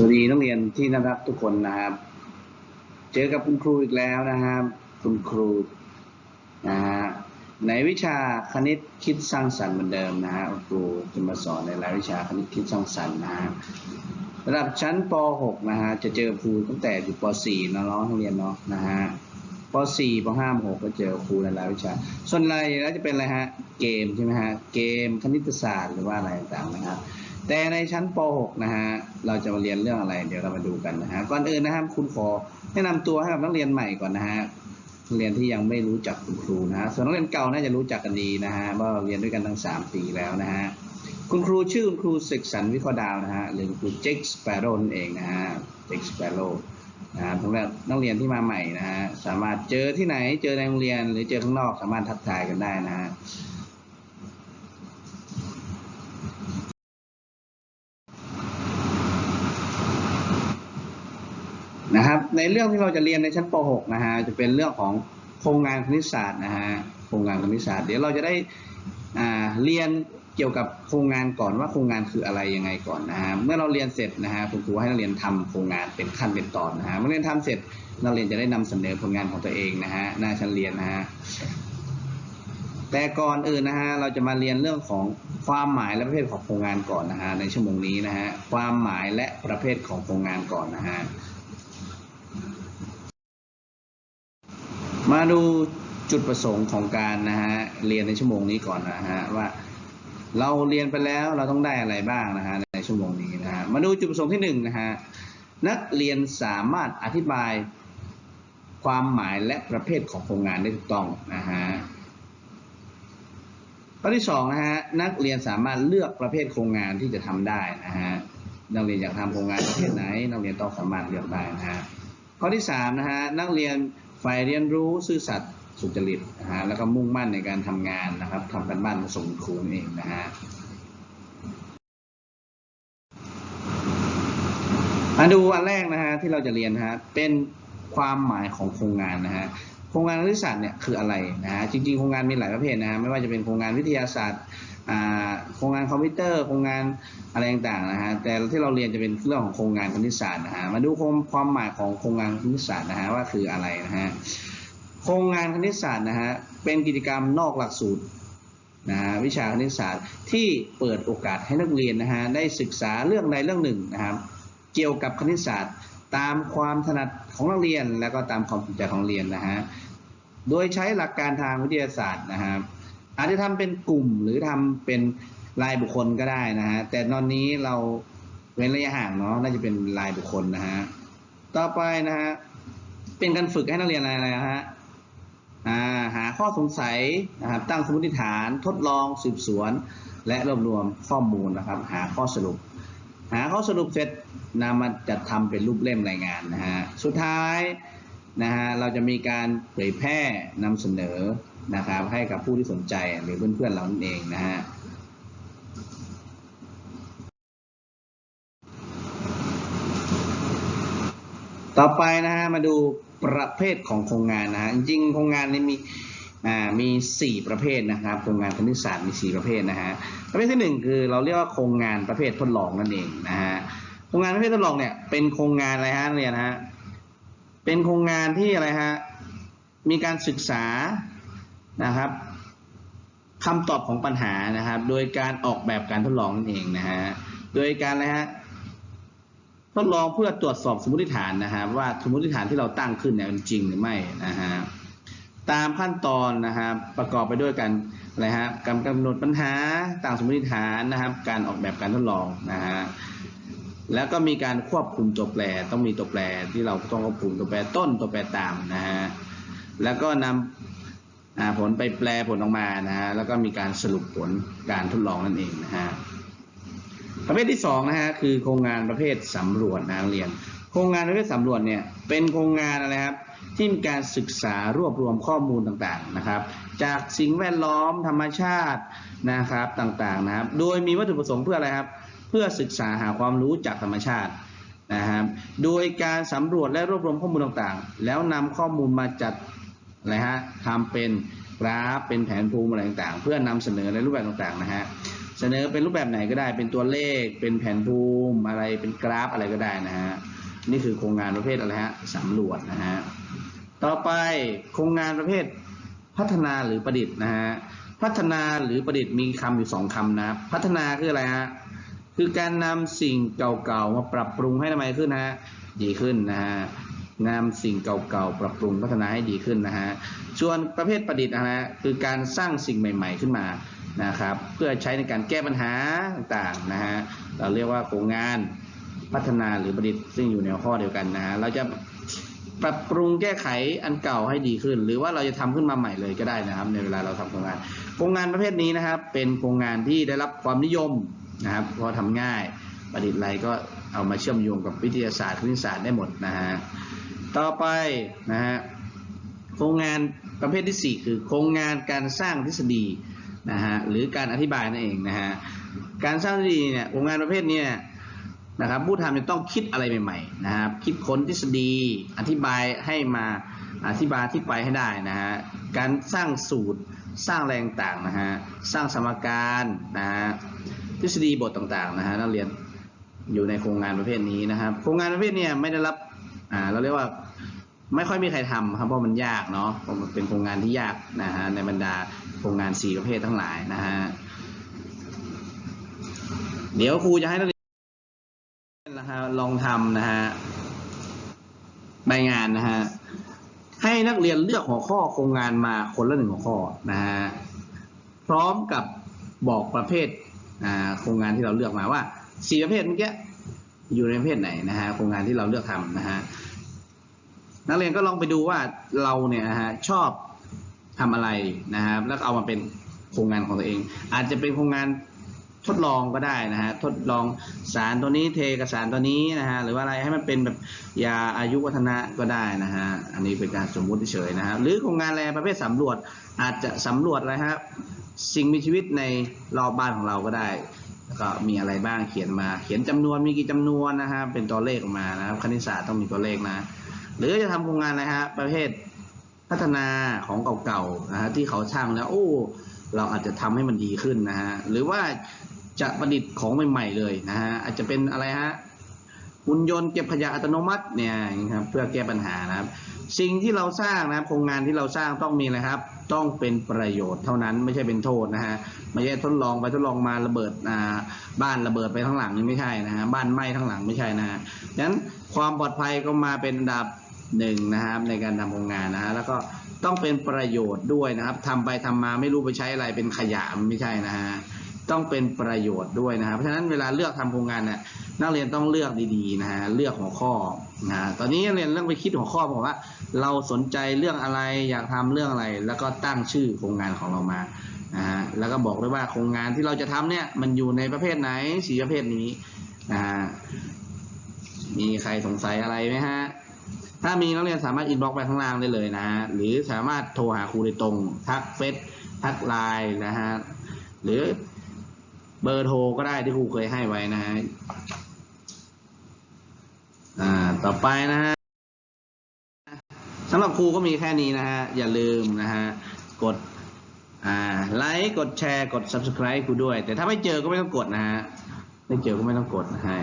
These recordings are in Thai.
สวัสดีนักเรียนที่น่ารักทุกคนนะครับ เจอกับคุณครูอีกแล้วนะครับ คุณครูนะฮะในวิชาคณิตคิดสร้างสรรค์เหมือนเดิมนะฮะคุณครูจะมาสอนในรายวิชาคณิตคิดสร้างสรรค์นะฮะระดับชั้นป .6 นะฮะจะเจอครูตั้งแต่อยู่ป .4 นะน้องนักเรียนเนาะนะฮะป .4 ป .5 ป .6 ก็เจอครูในรายวิชา ส่วนรายแล้วจะเป็นอะไรฮะเกมใช่ไหมฮะเกมคณิตศาสตร์หรือว่าอะไรต่างๆนะครับ แต่ในชั้นป .6 นะฮะเราจะมาเรียนเรื่องอะไร เดี๋ยวเรามาดูกันนะฮะก่อนอื่นนะครับคุณขอแนะนำตัวให้กับนักเรียนใหม่ก่อนนะฮะนักเรียนที่ยังไม่รู้จักคุณครูนะฮะส่วนนักเรียนเก่าน่าจะรู้จักกันดีนะฮะว่าเราเรียนด้วยกันทั้ง 3 ปีแล้วนะฮะคุณครูชื่อคุณครูศึกสันวิเคราะห์ดาวนะฮะหรือคุณครูเจ็กสเปโรนเองนะฮะเจ็กสเปโรนะฮะสำหรับนักเรียนที่มาใหม่นะฮะสามารถเจอที่ไหนเจอในโรงเรียนหรือเจอข้างนอกสามารถทักทายกันได้นะฮะ นะครับ ในเรื่องที่เราจะเรียนในชั้นป .6 นะฮะจะเป็นเรื่องของโครงงานคณิตศาสตร์นะฮะโครงงานคณิตศาสตร์ เดี๋ยวเราจะได้เรียนเกี่ยวกับโครงงานก่อนว่าโครงงานคืออะไรยังไงก่อนนะฮะเมื่อเราเรียนเสร็จนะฮะคุณครูให้นักเรียนทำโครงงานเป็นขั้นเป็นตอนนะฮะเมื่อเรียนทำเสร็จนักเรียนจะได้นำเสนอผลงานของตัวเองนะฮะหน้าชั้นเรียนนะฮะแต่ก่อนอื่นนะฮะเราจะมาเรียนเรื่องของความหมายและประเภทของโครงงานก่อนนะฮะในชั่วโมงนี้นะฮะความหมายและประเภทของโครงงานก่อนนะฮะ มาดูจุดประสงค์ของการนะฮะเรียนในชั่วโมงนี้ก่อนนะฮะว่าเราเรียนไปแล้วเราต้องได้อะไรบ้างนะฮะในชั่วโมงนี้นะฮะมาดูจุดประสงค์ที่หนึ่งนะฮะนักเรียนสามารถอธิบายความหมายและประเภทของโครงงานได้ถูกต้องนะฮะข้อที่สองนะฮะนักเรียนสามารถเลือกประเภทโครงงานที่จะทำได้นะฮะนักเรียนอยากทำโครงงานประเภทไหน นักเรียนต้องสามารถเลือกได้นะฮะข้อที่สามนะฮะนักเรียน ฝ่ายเรียนรู้ซื่อสัตย์สุจริตนะฮะแล้วก็มุ่งมั่นในการทำงานนะครับทำกันบ้านมาส่งครูนั่นเองนะฮะมาดูอันแรกนะฮะที่เราจะเรียนนะฮะเป็นความหมายของโครงงานนะฮะโครงงานคณิตศาสตร์เนี่ยคืออะไรนะฮะจริงๆโครงงานมีหลายประเภทนะฮะไม่ว่าจะเป็นโครงงานวิทยาศาสตร์ โครงงานคอมพิวเตอร์โครงงานอะไรต่างๆนะฮะแต่ที่เราเรียนจะเป็นเรื่องของโครงงานคณิตศาสตร์นะฮะมาดูความหมายของโครงงานคณิตศาสตร์นะฮะว่าคืออะไรนะฮะโครงงานคณิตศาสตร์นะฮะเป็นกิจกรรมนอกหลักสูตรนะฮะวิชาคณิตศาสตร์ที่เปิดโอกาสให้นักเรียนนะฮะได้ศึกษาเรื่องใดเรื่องหนึ่งนะครับ เกี่ยวกับคณิตศาสตร์ ตามความถนัดของนักเรียน และก็ตามความสนใจของเรียนนะฮะโดยใช้หลักการทางวิทยาศาสตร์นะครับ อาจจะทำเป็นกลุ่มหรือทำเป็นรายบุคคลก็ได้นะฮะ แต่ตอนนี้เราเว้นระยะห่างเนาะ น่าจะเป็นรายบุคคลนะฮะ ต่อไปนะฮะ เป็นการฝึกให้นักเรียนอะไรนะฮะาหาข้อสงสัยนะครับ ตั้งสมมติฐาน ทดลองสืบสวน และรวบรวมข้อมูลนะครับ หาข้อสรุป หาข้อสรุปเสร็จนำมาจัดทำเป็นรูปเล่มรายงานนะฮะ สุดท้ายนะฮะ เราจะมีการเผยแพร่นำเสนอ นะครับ ให้กับผู้ที่สนใจหรือเพื่อนๆเรานั่นเองนะฮะต่อไปนะฮะมาดูประเภทของโครงงานนะฮะจริงโครงงานนี้มีอ่ามีสี่ประเภทนะครับโครงงานคณิตศาสตร์มีสี่ประเภทนะฮะประเภทที่หนึ่งคือเราเรียกว่าโครงงานประเภททดลองนั่นเองนะฮะโครงงานประเภททดลองเนี่ยเป็นโครงงานอะไรฮะเรียนฮะเป็นโครงงานที่อะไรฮะมีการศึกษา นะครับคำตอบของปัญหานะครับ โดยการออกแบบการทดลองนั่นเองนะฮะโดยการอะฮะทดลองเพื่อตรวจสอบสมมติฐานนะครับว่าสมมติฐานที่เราตั้งขึ้นเนี่ยมันจริงหรือไม่นะฮะตามขั้นตอนนะครับประกอบไปด้วยกันอะไรฮะการกำหนดปัญหาต่างสมมติฐานนะครับ การออกแบบการทดลองนะฮะแล้วก็มีการควบคุมตัวแปรต้องมีตัวแปรที่เราต้องควบคุมตัวแปรต้นตัวแปรตามนะฮะแล้วก็นำอ่า ผลไปแปลผลออกมานะฮะแล้วก็มีการสรุปผลการทดลองนั่นเองนะฮะประเภทที่สองนะฮะคือโครงงานประเภทสำรวจนะเรียน โครงงานประเภทสำรวจเนี่ยเป็นโครงงานอะไรครับที่มีการศึกษารวบรวมข้อมูลต่างๆนะครับ จากสิ่งแวดล้อมธรรมชาตินะครับต่างๆนะครับ โดยมีวัตถุประสงค์เพื่ออะไรครับ เพื่อศึกษาหาความรู้จากธรรมชาตินะครับ โดยการสำรวจและรวบรวมข้อมูลต่างๆ แล้วนำข้อมูลมาจัด อะฮะทำเป็นกราฟเป็นแผนภูมิอะไรต่างๆ เพื่อนำเสนอในรูปแบบต่างๆนะฮะเสนอเป็นรูปแบบไหนก็ได้ เป็นตัวเลข เป็นแผนภูมิอะไรเป็นกราฟอะไรก็ได้นะฮะนี่คือโครงงานประเภทอะไรฮะสำรวจนะฮะต่อไปโครงงานประเภทพัฒนาหรือประดิษฐ์นะฮะพัฒนาหรือประดิษฐ์มีคำอยู่สองคำนะพัฒนาคืออะไรฮะคือการนำสิ่งเก่าๆมาปรับปรุงให้ทำไมขึ้นฮะดีขึ้นนะฮะ นำสิ่งเก่าๆ ปรับปรุงพัฒนาให้ดีขึ้นนะฮะส่วนประเภทประดิษฐ์นะฮะคือการสร้างสิ่งใหม่ ๆขึ้นมานะครับ เพื่อใช้ในการแก้ปัญหาต่างๆนะฮะเราเรียกว่าโครงงานพัฒนาหรือประดิษฐ์ซึ่งอยู่ในหัวข้อเดียวกันนะฮะเราจะปรับปรุงแก้ไขอันเก่าให้ดีขึ้น หรือว่าเราจะทำขึ้นมาใหม่เลยก็ได้นะครับ ในเวลาเราทำโครงงาน โครงงานประเภทนี้นะครับ เป็นโครงงานที่ได้รับความนิยมนะครับเพราะทำง่ายประดิษฐ์อะไรก็เอามาเชื่อมโยงกับวิทยาศาสตร์คณิตศาสตร์ได้หมดนะฮะ ต่อไปนะฮะโครงงานประเภทที่ 4 คือโครงงานการสร้างทฤษฎีนะฮะหรือการอธิบายนั่นเองนะฮะการสร้างทฤษฎีเนี่ยโครงงานประเภทเนี้นะครับผู้ทำจะต้องคิดอะไรใหม่ๆนะครับคิดค้นทฤษฎีอธิบายให้มาอธิบายที่ไปให้ได้นะฮะการสร้างสูตรสร้างแรงต่างนะฮะสร้างสมการนะฮะทฤษฎีบทต่างๆนะฮะนักเรียนอยู่ในโครงงานประเภทนี้นะครับ โครงงานประเภทเนี้ไม่ได้รับ อ่าเราเรียกว่าไม่ค่อยมีใครทำครับเพราะมันยากเนาะเพราะมันเป็นโครงงานที่ยากนะฮะในบรรดาโครงงานสี่ประเภททั้งหลายนะฮะเดี๋ยวครูจะให้นักเรียนนะฮะลองทำนะฮะใบงานนะฮะให้นักเรียนเลือกหัวข้อโครงงานมาคนละหนึ่งหัวข้อนะฮะพร้อมกับบอกประเภทอ่าโครงงานที่เราเลือกมาว่าสี่ประเภทเมื่อกี้ อยู่ในประเภทไหนนะฮะโครงงานที่เราเลือกทำนะฮะนักเรียนก็ลองไปดูว่าเราเนี่ยนะฮะชอบทำอะไรนะครับแล้วเอามาเป็นโครงงานของตัวเอง อาจจะเป็นโครงงานทดลองก็ได้นะฮะทดลองสารตัวนี้เทกับสารตัวนี้นะฮะหรือว่าอะไรให้มันเป็นแบบยาอายุวัฒนะก็ได้นะฮะอันนี้เป็นการสมมุติเฉยนะฮะหรือโครงงานอะไรประเภทสำรวจอาจจะสำรวจอะไรฮะสิ่งมีชีวิตในรอบบ้านของเราก็ได้ ก็มีอะไรบ้างเขียนมา เขียนจำนวนมีกี่จำนวนนะฮะเป็นตัวเลขออกมานะครับ คณิตศาสตร์ต้องมีตัวเลขนะ หรือจะทำโครงงานนะไรฮะประเภทพัฒนาของเก่าๆนะฮะที่เขาช่างแล้ว โอ้ เราอาจจะทำให้มันดีขึ้นนะฮะหรือว่าจะประดิษฐ์ของใหม่ ๆ เลยนะฮะอาจจะเป็นอะไรฮะ หุ่นยนต์เก็บขยะอัตโนมัติเนี่ยนะครับเพื่อแก้ปัญหานะครับ สิ่งที่เราสร้างนะครับโครงงานที่เราสร้างต้องมีอะครับ ต้องเป็นประโยชน์เท่านั้นไม่ใช่เป็นโทษนะฮะไม่ใช่ทดลองไปทดลองมาระเบิดอ่าบ้านระเบิดไปทั้งหลังนี่ไม่ใช่นะฮะบ้านไหม้ทั้งหลังไม่ใช่นะฮะดังนั้นความปลอดภัยก็มาเป็นอันดับหนึ่งนะครับในการทำโครงงานนะฮะแล้วก็ต้องเป็นประโยชน์ด้วยนะครับทำไปทำมาไม่รู้ไปใช้อะไรเป็นขยะไม่ใช่นะฮะ ต้องเป็นประโยชน์ด้วยนะครับเพราะฉะนั้นเวลาเลือกทำโครงงานเนี่ยนักเรียนต้องเลือกดีๆนะฮะเลือกหัวข้อนะฮะตอนนี้นักเรียนเรื่องไปคิดหัวข้อบอกว่า เราสนใจเรื่องอะไรอยากทำเรื่องอะไร แล้วก็ตั้งชื่อโครงงานของเรามานะฮะแล้วก็บอกด้วยว่าโครงงานที่เราจะทำเนี่ยมันอยู่ในประเภทไหนสีประเภทนี้นะฮะมีใครสงสัยอะไรไหมฮะถ้ามีนักเรียนสามารถอินบ็อกไปข้างล่างได้เลยนะฮะหรือสามารถโทรหาครูโดยตรงทักเฟซทักไลน์นะฮะหรือ เบอร์โทรก็ได้ที่ครูเคยให้ไว้นะฮะอ่าต่อไปนะฮะสำหรับครูก็มีแค่นี้นะฮะ อย่าลืมนะฮะ กดอ่าไลค์กดแชร์กด subscribe ครูด้วย แต่ถ้าไม่เจอก็ไม่ต้องกดนะฮะ ไม่เจอก็ไม่ต้องกดนะฮะ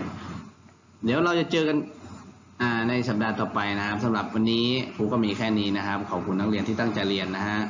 เดี๋ยวเราจะเจอกันอ่าในสัปดาห์ต่อไปนะครับสำหรับวันนี้ครูก็มีแค่นี้นะครับ ขอบคุณนักเรียนที่ตั้งใจเรียนนะฮะ